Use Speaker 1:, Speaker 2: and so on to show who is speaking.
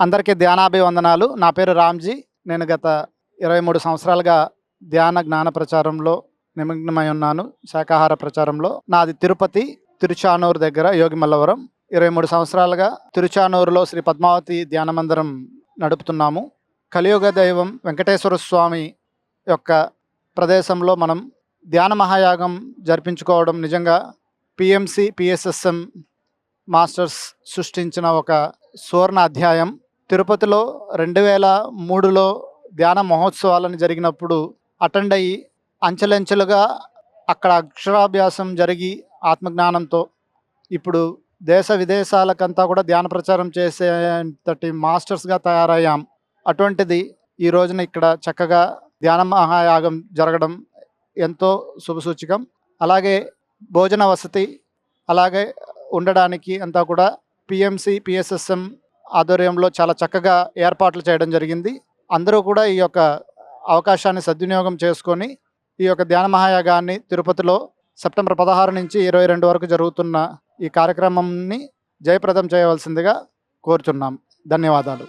Speaker 1: అందరికీ ధ్యానాభివందనాలు. నా పేరు రామ్జీ. నేను గత ఇరవై మూడు సంవత్సరాలుగా ధ్యాన జ్ఞాన ప్రచారంలో నిమగ్నమై ఉన్నాను. శాకాహార ప్రచారంలో నాది తిరుపతి తిరుచానూరు దగ్గర యోగి మల్లవరం ఇరవై మూడు సంవత్సరాలుగా తిరుచానూరులో శ్రీ పద్మావతి ధ్యాన మందిరం నడుపుతున్నాము. కలియుగ దైవం వెంకటేశ్వర స్వామి యొక్క ప్రదేశంలో మనం ధ్యాన మహాయాగం జరిపించుకోవడం నిజంగా పిఎంసి పిఎస్ఎస్ఎం మాస్టర్స్ సృష్టించిన ఒక సువర్ణ అధ్యాయం. తిరుపతిలో రెండు వేల మూడులో ధ్యాన మహోత్సవాలను జరిగినప్పుడు అటెండ్ అయ్యి అంచెలంచెలుగా అక్కడ అక్షరాభ్యాసం జరిగి ఆత్మజ్ఞానంతో ఇప్పుడు దేశ విదేశాలకంతా కూడా ధ్యాన ప్రచారం చేసేంతటి మాస్టర్స్గా తయారయ్యాం. అటువంటిది ఈ రోజున ఇక్కడ చక్కగా ధ్యాన మహాయాగం జరగడం ఎంతో శుభసూచకం. అలాగే భోజన వసతి అలాగే ఉండడానికి అంతా కూడా పిఎంసి పిఎస్ఎస్ఎం ఆధ్వర్యంలో చాలా చక్కగా ఏర్పాట్లు చేయడం జరిగింది. అందరూ కూడా ఈ యొక్క అవకాశాన్ని సద్వినియోగం చేసుకొని ఈ యొక్క ధ్యాన మహాయాగాన్ని తిరుపతిలో సెప్టెంబర్ పదహారు నుంచి ఇరవై రెండు వరకు జరుగుతున్న ఈ కార్యక్రమంని జయప్రదం చేయవలసిందిగా కోరుచున్నాం. ధన్యవాదాలు.